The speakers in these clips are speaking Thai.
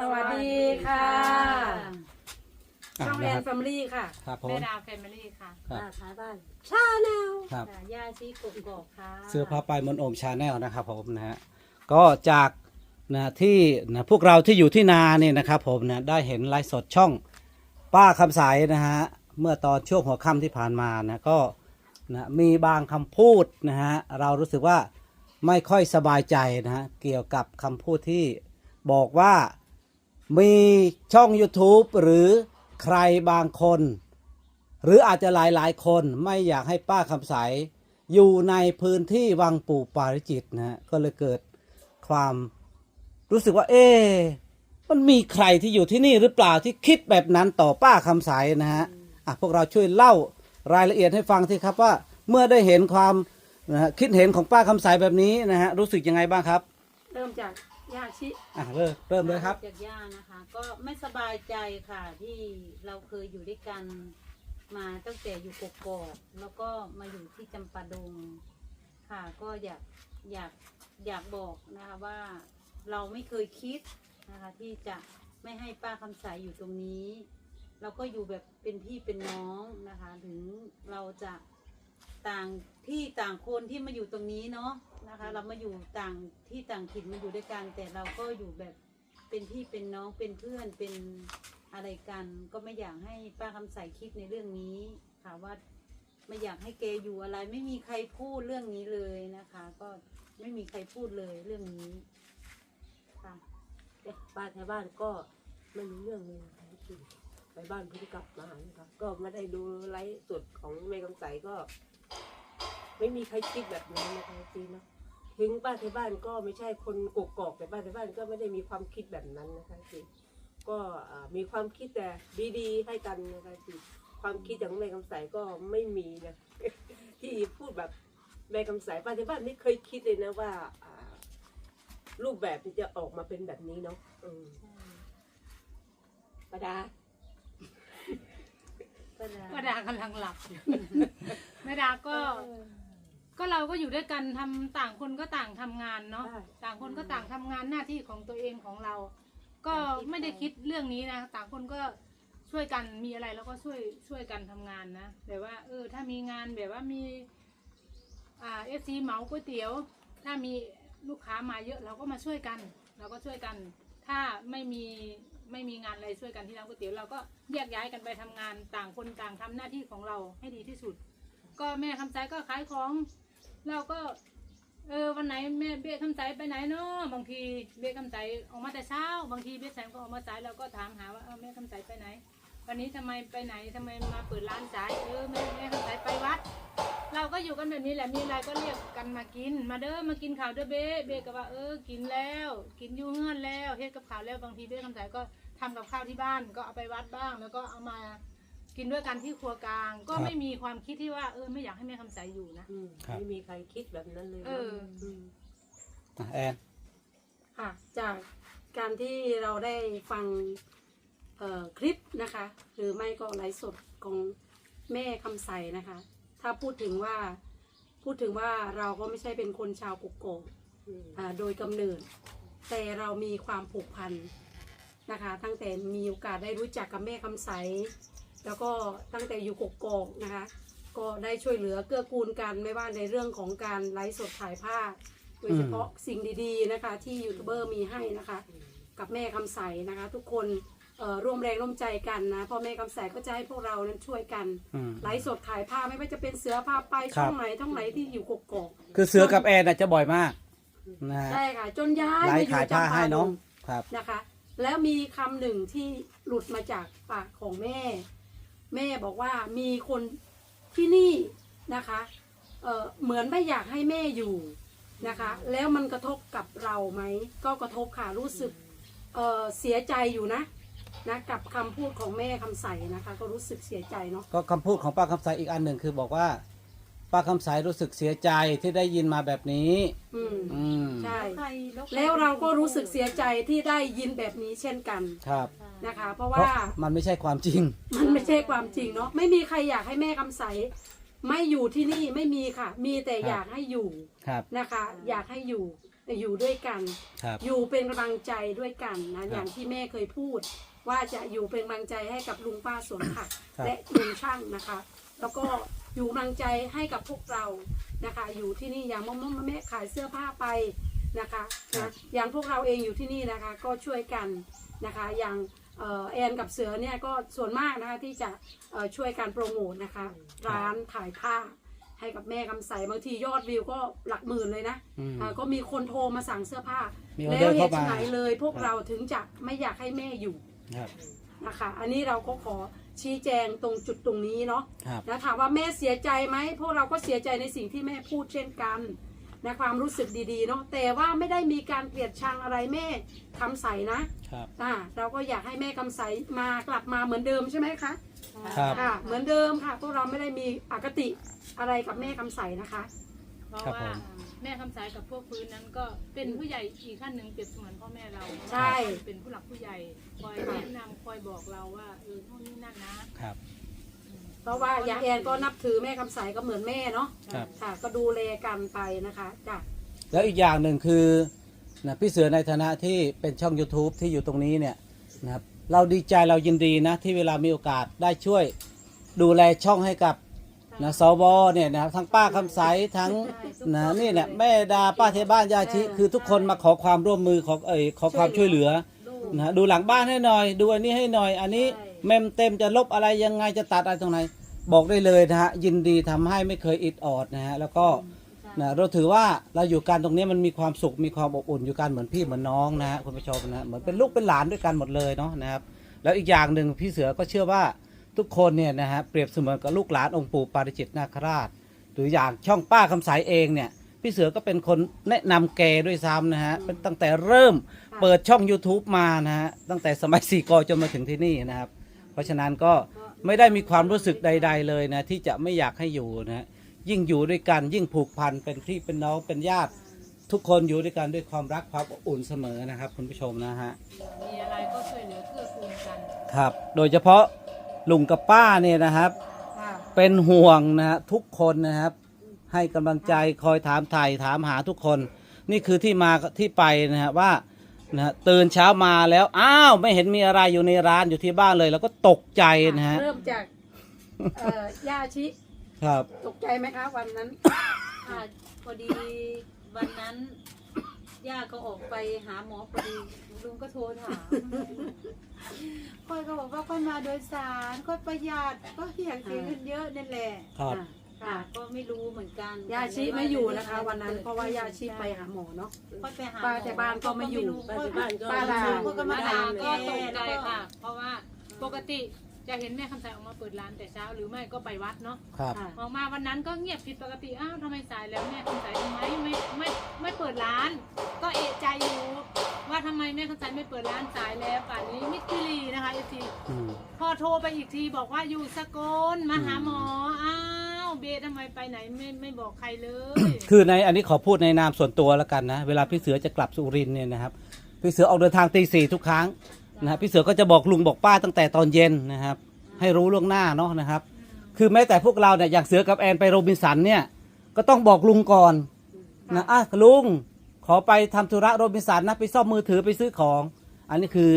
สวัสดีค่ะอะช่องแอนะนครับแฟมิลี่ค่ะ ครับผมแม่ดาวแฟมิลี่ค่ะครับอ่าท้ายบ้านชาแนลครับ ค่ะย่าชีกบกอกค่ะ เสื้อผ้าไปมนโอมชาแนลนะครับผมนะฮะก็จากนะที่นะพวกเราที่อยู่ที่นาเนี่ยนะครับผมนะได้เห็นไลฟ์สดช่องป้าคำสายนะฮะเมื่อตอนช่วงหัวค่ำที่ผ่านมานะก็นะมีบางคำพูดนะฮะเรารู้สึกว่าไม่ค่อยสบายใจนะฮะเกี่ยวกับคำพูดที่บอกว่า มีช่อง YouTube หรือใครบางคน หรืออาจจะหลายหลายๆคนไม่อยากให้ป้าคำใส อยู่ในพื้นที่วังปู่ปาริจิตนะฮะก็เลยเกิดความรู้สึกว่า เอ๊มันมีใครที่อยู่ที่นี่หรือเปล่าที่คิดแบบนั้นต่อป้าคำใสนะฮะอะพวกเราช่วยเล่ารายละเอียดให้ฟังทีครับว่าเมื่อได้เห็นความนะฮะคิดเห็นของป้าคำใสแบบนี้นะฮะรู้สึกยังไงบ้างครับ เริ่มจาก ยาชิอะเริ่มเริ่มเลยครับ จากย่านะคะ ก็ไม่สบายใจค่ะที่เราเคยอยู่ด้วยกันมาตั้งแต่อยู่กกอกแล้วก็มาอยู่ที่จำปาดงค่ะ ก็อยากอยากอยากบอกนะคะว่าเราไม่เคยคิดนะคะ ที่จะไม่ให้ป้าคำใสอยู่ตรงนี้ เราก็อยู่แบบเป็นพี่เป็นน้องนะคะ ถึงเราจะ ต่างที่ต่างคนที่มาอยู่ตรงนี้เนาะนะคะ เรามาอยู่ต่างที่ต่างถิ่นมาอยู่ด้วยกัน แต่เราก็อยู่แบบเป็นพี่เป็นน้องเป็นเพื่อนเป็นอะไรกัน ก็ไม่อยากให้ป้าคำใสคิดในเรื่องนี้ค่ะว่าไม่อยากให้แกอยู่อะไร ไม่มีใครพูดเรื่องนี้เลยนะคะ ก็ไม่มีใครพูดเลยเรื่องนี้ค่ะป้าแถวบ้านก็ไม่รู้เรื่องเลยนะคะจริง ไปบ้านเพิ่งกลับมานะคะก็ไม่ได้ดูไลฟ์สดของแม่กำใสก็ ไม่มีใครคิดแบบนั้นนะคะจริงเนาะถึงป้าแถวบ้านก็ไม่ใช่คนกกอกแต่ป้าแถวบ้านก็ไม่ได้มีความคิดแบบนั้นนะคะจริงก็อ่ามีความคิดแต่ดีๆให้กันนะคะจริงความคิดอย่างแม่กำใสก็ไม่มีนะที่พูดแบบแม่กำใสป้าแถวบ้านไม่เคยคิดเลยนะว่าอ่ารูปแบบมันจะออกมาเป็นแบบนี้เนาะอืมประดา ป้าดากำลังหลับอยู่แม่ดาก็ ก็เราก็อยู่ด้วยกันทำต่างคนก็ต่างทำงานเนาะใช่ ต่างคนก็ต่างทำงานหน้าที่ของตัวเองของเรา ก็ไม่ได้คิดเรื่องนี้นะ ต่างคนก็ช่วยกันมีอะไรแล้วก็ช่วยช่วยกันทำงานนะแบบว่า เออ ถ้ามีงานแบบว่ามีอ่าเอฟซีเหมาก๋วยเตี๋ยว ถ้ามีลูกค้ามาเยอะเราก็มาช่วยกัน เราก็ช่วยกัน ถ้าไม่มี ไม่มีงานอะไรช่วยกันที่ร้านก๋วยเตี๋ยวเราก็แยกย้ายกันไปทำงานต่างคนต่างทำหน้าที่ของเราให้ดีที่สุด ก็แม่คำใจก็ขายของเราก็ เออวันไหนแม่เบี้ยคำใจไปไหนเนาะบางทีเบี้ยคำใจออกมาแต่เช้า บางทีเบี้ยแสนก็ออกมาสายเราก็ถามหาว่าเออแม่คำใจไปไหน วันนี้ทำไมไปไหนทำไมมาเปิดร้านสายเออแม่แม่คำใจไปวัด เราก็อยู่กันแบบนี้แหละมีอะไรก็เรียกกันมากิน มาเด้อมากินข้าวเด้อเบ้เบ้ก็ว่าเออกินแล้ว กินอยู่เฮือนแล้วเฮ็ดกับข้าวแล้วบางทีเบ้คำใจก็ ทำกับข้าวที่บ้านก็เอาไปวัดบ้าง แล้วก็เอามากินด้วยกันที่ครัวกลาง ก็ครับ ไม่มีความคิดที่ว่าเออไม่อยากให้แม่คำใจอยู่นะ อืมครับ ไม่มีใครคิดแบบนั้นเลยนะเออ ม อะแอน ค่ะจากการที่เราได้ฟังเอ่อคลิปนะคะ หรือไม่ก็ไลฟ์สดของแม่คำใสนะคะ ถ้าพูดถึงว่าพูดถึงว่าเราก็ไม่ใช่เป็นคนชาวกุกโกกอืม อ่าโดยกำเนิด แต่เรามีความผูกพัน นะคะ ตั้งแต่มีโอกาสได้รู้จักกับแม่คำใส แล้วก็ตั้งแต่อยู่กกอกนะคะ ก็ได้ช่วยเหลือเกื้อกูลกันไม่ว่าในเรื่องของการไลฟ์สดถ่ายภาพโดยเฉพาะสิ่งดีๆนะคะ ที่ยูทูบเบอร์มีให้นะคะ กับแม่คำใสนะคะ ทุกคนเอ่อร่วมแรงร่วมใจกันนะพ่อแม่คำใสก็จะให้พวกเรานั้นช่วยกันอืมไลฟ์สดถ่ายภาพไม่ว่าจะเป็นเสือภาพไปครับช่องไหนท่องไหนที่อยู่กกอกคือเสือกับแอนน่ะจะบ่อยมากนะฮะใช่ค่ะจนย้ายไลมาฟ์อยู่ขายผ้าจำปาให้ดน้องงครับนะคะ แล้วมีคำหนึ่งที่หลุดมาจากปากของแม่ แม่บอกว่ามีคนที่นี่นะคะเเหมือนไม่อยากให้แม่อยู่นะคะ แล้วมันกระทบกับเราไหม ก็กระทบค่ะรู้สึกเเสียใจอยู่นะนะกับคำพูดของแม่คำใสนะคะ ก็รู้สึกเสียใจเนาะก็คำพูดของป้าคำใสอีกอันหนึ่งคือบอกว่า ป้าคำใสรู้สึกเสียใจที่ได้ยินมาแบบนี้ อืมอืมใช่ใครใคแล้วเราก็รู้สึกเสียใจที่ได้ยินแบบนี้เช่นกันครับ นะคะ เพราะเพว่าราะมันไม่ใช่ความจริง มันไม่ใช่ความจริงเนาะไม่มีใครอยากให้แม่คำใสไม่อยู่ที่นี่ไม่มีค่ะ มีแต่ครับ อยากให้อยู่ครับนะคะ อยากให้อยู่อยู่ด้วยกัน ครับ อยู่เป็นกำลังใจด้วยกันนะครับอย่างที่แม่เคยพูด ว่าจะอยู่เป็นกำลังใจให้กับลุงป้าสวนผัก ครับ และลุงช่างนะคะ แล้วก็ อยู่กำลังใจให้กับพวกเรานะคะ อยู่ที่นี่อย่างมอมๆแม่ขายเสื้อผ้าไปนะคะนะอย่างพวกเราเองอยู่ที่นี่นะคะก็ช่วยกันนะคะอย่างเอ่อแอนกับเสือเนี่ยก็ส่วนมากนะคะที่จะเอ่อช่วยการโปรโมทนะคะ ร้านถ่ายผ้าให้กับแม่คำใสบางทียอดวิวก็หลักหมื่นเลยนะอืม อ่าก็มีคนโทรมาสั่งเสื้อผ้า มีออแล้เดอวร์เหเข้าตุมา ไหนเลยพวกครับเราถึงจะไม่อยากให้แม่อยู่ครับ นะคะ อันนี้เราก็ขอ ชี้แจงตรงจุดตรงนี้เนาะครับนะถามว่าแม่เสียใจไหมพวกเราก็เสียใจในสิ่งที่แม่พูดเช่นกันนะความรู้สึกดีๆเนาะแต่ว่าไม่ได้มีการเกลียดชังอะไรแม่คำใสนะครับ อ่าเราก็อยากให้แม่คำใสมากลับมาเหมือนเดิมใช่ไหมคะครับค่ะเหมือนเดิมค่ะพวกเราไม่ได้มีอคติอะไรกับแม่คำใสนะคะ เพราะครับว่าผม แม่คำสายกับพวกพื้นนั้นก็เป็นผู้ใหญ่อีกท่านหนึ่งเปรียบเสมือนพ่อแม่เราใช่ เป็นผู้หลักผู้ใหญ่คอยแนะนำคอยบอกเราว่าเออนู่นนี่นั่นนะครับ อืมเพราะว่าอย่างแอนก็นับถือแม่คำใสก็เหมือนแม่เนาะครับ ค่ะ ก็ดูแลกันไปนะคะจ้ะแล้วอีกอย่างหนึ่งคือนะพี่เสือในฐานะที่เป็นช่อง YouTube ที่อยู่ตรงนี้เนี่ยนะครับเราดีใจเรายินดีนะที่เวลามีโอกาสได้ช่วยดูแลช่องให้กับ นะสวเนี่ยนะครับทั้งป้าคำใสทั้งนะนี่เนี่ยแม่ดาป้าเทบ้านยาชิคือทุกคนมาขอความร่วมมือขอเอ่ยขอความช่วยเหลือลูกนะดูหลังบ้านให้หน่อย ดูอันนี้ให้หน่อย อันนี้ใช่เมมเต็มจะลบอะไรยังไงจะตัดอะไรตรงไหน บอกได้เลยนะฮะยินดีทำให้ไม่เคยอิดออดนะฮะแล้วก็นะเราถือว่าเราอยู่กันตรงนี้มันมีความสุขมีความอบอุ่นอยู่กันเหมือนพี่เหมือนน้องนะฮะคุณผู้ชมนะเหมือนเป็นลูกเป็นหลานด้วยกันหมดเลยเนาะนะครับแล้วอีกอย่างหนึ่งพี่เสือก็เชื่อว่า ทุกคนเนี่ยนะฮะเปรียบเสมือนกับลูกหลานองค์ปู่ปาริจิตนาคราช หรืออย่างช่องป้าคำสายเองเนี่ยพี่เสือก็เป็นคนแนะนำแกด้วยซ้ำนะฮะเป็นตั้งแต่เริ่มเปิดช่อง YouTube มานะฮะตั้งแต่สมัยสี่กอจนมาถึงที่นี่นะครับ เพราะฉะนั้นก็ไม่ได้มีความรู้สึกใด ๆ เลยนะที่จะไม่อยากให้อยู่นะฮะยิ่งอยู่ด้วยกันยิ่งผูกพันเป็นพี่เป็นน้องเป็นญาติ ทุกคนอยู่ด้วยกันด้วยความรักความอบอุ่นเสมอนะครับคุณผู้ชมนะฮะ มีอะไรก็ช่วยเหลือเกื้อกูลกัน ครับ โดยเฉพาะ ลุงกับป้าเนี่ยนะครับ ค่ะเป็นห่วงนะฮะทุกคนนะครับ ให้กำลังใจคอยถามไถ่ถามหาทุกคน นี่คือที่มาที่ไปนะฮะว่านะฮะตื่นเช้ามาแล้วอ้าวไม่เห็นมีอะไรอยู่ในร้านอยู่ที่บ้านเลย แล้วก็ตกใจนะฮะเริ่มจากเอ่อย่าชิ ครับ ตกใจไหมคะวันนั้น ค่ะพอดีวันนั้น ย่าก็ออกไปหาหมอพอดีลุงก็โทรถามค่อยก็บอกว่าค่อยมาโดยสารค่อยประหยัดก็อยากเสียเงินเยอะนั่นแหละครับอะค่ะ ก็ไม่รู้เหมือนกันย่าชิไม่อยู่นะคะ วันนั้นเพราะว่าย่าชิไปหาหมอเนาะค่อยไปหาป้าแต่บ้านก็ไม่อยู่ป้าที่บ้านก็ป้าลาก็ก็มามาถาถามมก็แกตกใจแล้วก็ค่ะ เพราะว่าปกติ จะเห็นแม่คำสายออกมาเปิดร้านแต่เช้าหรือไม่ก็ไปวัดเนาะครับ ค่ะออกมาวันนั้นก็เงียบผิดปกติอ้าวทำไมสายแล้วแม่คำสายทำไมไม่ไม่ไม่เปิดร้าน ก็เอะใจอยู่ว่าทำไมแม่คำสายไม่เปิดร้านสายแล้วป่านนี้มิตรคิรีนะคะเอซี อืม พอโทรไปอีกทีบอกว่าอยู่สกลมาหาหมอ อ้าว เบสทำไมไปไหนไม่ไม่บอกใครเลย คือในอันนี้ขอพูดในนามส่วนตัวแล้วกันนะ เวลาพี่เสือจะกลับสุรินทร์เนี่ยนะครับ พี่เสือออกเดินทางตีสี่ทุกครั้ง นะฮะพี่เสือก็จะบอกลุงบอกป้าตั้งแต่ตอนเย็นนะครับ ให้รู้ล่วงหน้าเนาะนะครับ คือแม้แต่พวกเราเนี่ยอย่างเสือกับแอนไปโรบินสันเนี่ยก็ต้องบอกลุงก่อนนะอะลุงขอไปทำธุระโรบินสันนะไปซ่อมมือถือไปซื้อของ อันนี้คือ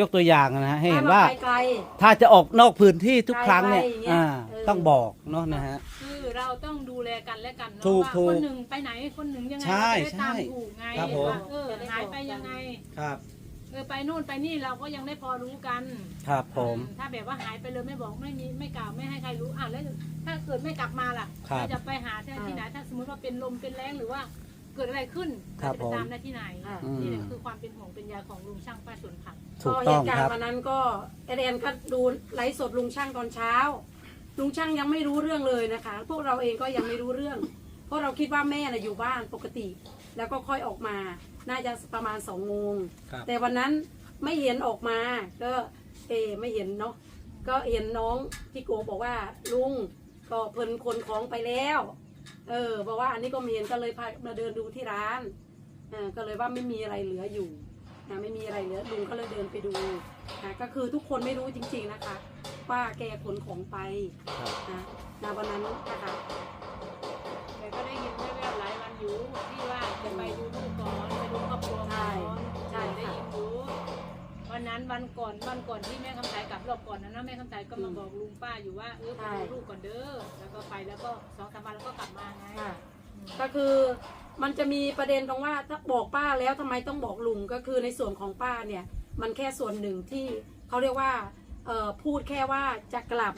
ยกตัวอย่างนะฮะให้เห็นว่าถ้รไปไกลถ้าจะออกนอกพื้นที่ทุกครั้งเนี่ยไกลๆอย่างเงี้ยอ่าเออต้องบอกเนาะนะฮะคือเราต้องดูแลกันและกันเนาะถูกว่าถูกคนหนึ่งไปไหนคนหนึ่งยังไงใช่เราจะได้ตามใช่ถูกไงครับผมว่าเออหายไปยังไงครับเออไปนู่นไปนี่เราก็ยังได้พอรู้กันครับผม ถ้าแบบว่าหายไปเลยไม่บอกไม่มีไม่กล่าวไม่ให้ใครรู้อะแล้วถ้าเกิดไม่กลับมาล่ะครับเราจะไปหาที่ที่ไหนถ้าสมมติว่าเป็นลมเป็นแรงหรือว่าเกิดอะไรขึ้นครับเราจะไปตามได้ที่ไหนอ่า นี่แหละคือความเป็นห่วงเป็นใยของลุงช่างป้าสวนผัก ถูกก็เหต้องตุการครับ ณ์วันนั้นก็เอเดนก็ดูไลฟ์สดลุงช่างตอนเช้า ลุงช่างยังไม่รู้เรื่องเลยนะคะ พวกเราเองก็ยังไม่รู้เรื่อง เพราะเราคิดว่าแม่น่ะอยู่บ้านปกติ แล้วก็ค่อยออกมา น่าจะประมาณสองโมงครับ แต่วันนั้นไม่เห็นออกมา ก็เออไม่เห็นเนาะก็เห็นน้องพี่โกบอกว่าลุงก็เพิ่นคนของไปแล้ว เออบอกว่าอันนี้ก็ไม่เห็นก็เลยพามาเดินดูที่ร้านเออก็เลยว่าไม่มีอะไรเหลืออยู่นะไม่มีอะไรเหลือลุงก็เลยเดินไปดูนะก็คือทุกคนไม่รู้จริง ๆนะคะ ว่าแกขนของไปครับ นะนะวันนั้นนะคะ แต่ก็ได้ยินแว่วๆหลายวัน อยู่อยู่ที่ว่าจะไปดูลูกก่อนไปดูครอบครัวก่อนใช่ได้ค่ะยินอยู่วันนั้นวันก่อนวันก่อนที่แม่คำสายกลับรอบก่อนนะนะแม่คำสายก็มาบอกลุงป้าอยู่ว่าเออไปดูลูกก่อนเด้อแล้วก็ไปแล้วก็สองสามวันแล้วก็กลับมาไงค่ะอืมก็คือมันจะมีประเด็นตรงว่าถ้าบอกป้าแล้วทำไมต้องบอกลุงก็คือในส่วนของป้าเนี่ย มันแค่ส่วนหนึ่งที่เขาเรียกว่าเอ่อพูดแค่ว่าจะกลับ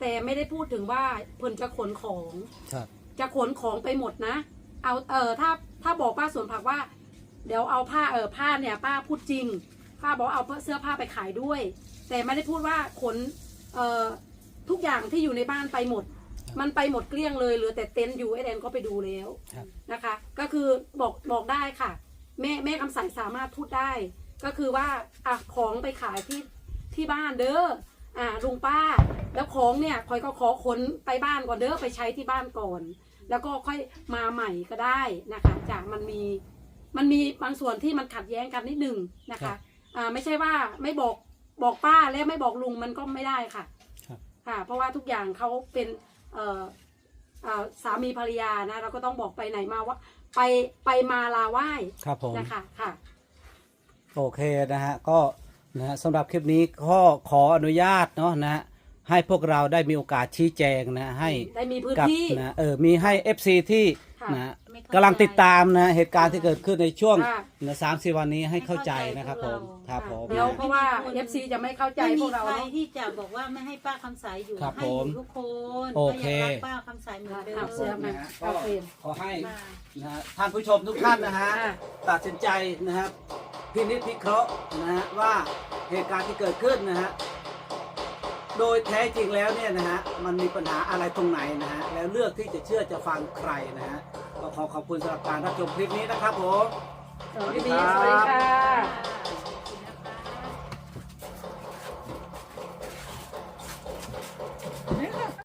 แต่ไม่ได้พูดถึงว่าเพิ่นจะขนของ ครับ จะขนของไปหมดนะ เอาเออถ้าถ้าบอกป้าสวนผักว่า เดี๋ยวเอาผ้าเออผ้าเนี่ยป้าพูดจริง ป้าบอกเอาเสื้อผ้าไปขายด้วย แต่ไม่ได้พูดว่าขนเอ่อทุกอย่างที่อยู่ในบ้านไปหมด มันไปหมดเกลี้ยงเลยเหลือแต่เต็นท์อยู่ไอแดนก็ไปดูแล้วครับ นะคะ ก็คือบอกบอกได้ค่ะ แม่แม่คำใสสามารถพูดได้ ก็คือว่าอะของไปขายที่ที่บ้านเด้ออ่าลุงป้า แล้วของเนี่ยคอยก็ขอขนไปบ้านก่อนเด้อไปใช้ที่บ้านก่อน แล้วก็ค่อยมาใหม่ก็ได้นะคะจากมันมีมันมีบางส่วนที่มันขัดแย้งกันนิดนึงนะครัคะบ อ่าไม่ใช่ว่าไม่บอกบอกป้าแล้วไม่บอกลุงมันก็ไม่ได้ค่ะครับ ค่ะ เพราะว่าทุกอย่างเขาเป็นเอ่อเอ่อสามีภรรยานะเราก็ต้องบอกไปไหนมาว่า ไปไปมาลาไหว้ครับผม นะคะค่ะ โอเคนะฮะก็นะฮะสำหรับคลิปนี้ก็ขออนุญาตเนาะนะฮะ ให้พวกเราได้มีโอกาสชี้แจงนะให้ได้มีพื้นกับที่ นะเออมีให้ FC ที่ค่ะนะไม่เข้ากำลังติดใจตามนะเหตุการณ์ที่เกิดขึ้นในช่วงค่ะ นะสามสี่วันนี้ให้เข้าใจให้เข้าใจนะครับพผวกมเราครับผมเดี๋ยวนะเพราะว่า FC จะไม่เข้าใจไม่พมีวกเราใครเนาะ ที่จะบอกว่าไม่ให้ป้าคำสายอยู่ครับให้ผมอยู่ทุกคนโอเค ก็ยังรักป้าคำสายเหมือนเดิครัมบเสียนะฮะครัก็บเฟรมขอให้มานะฮะท่านผู้ชมทุกท่านนะฮะอะ ตัดสินใจนะครับพินิจพิเคราะห์นะฮะว่าเหตุการณ์ที่เกิดขึ้นนะฮะ โดยแท้จริงแล้วเนี่ยนะฮะมันมีปัญหาอะไรตรงไหนนะฮะแล้วเลือกที่จะเชื่อจะฟังใครนะฮะก็ขอขอบคุณสำหรับการรับชมคลิปนี้นะครับผม สวัสดีสวัสดีค่ะ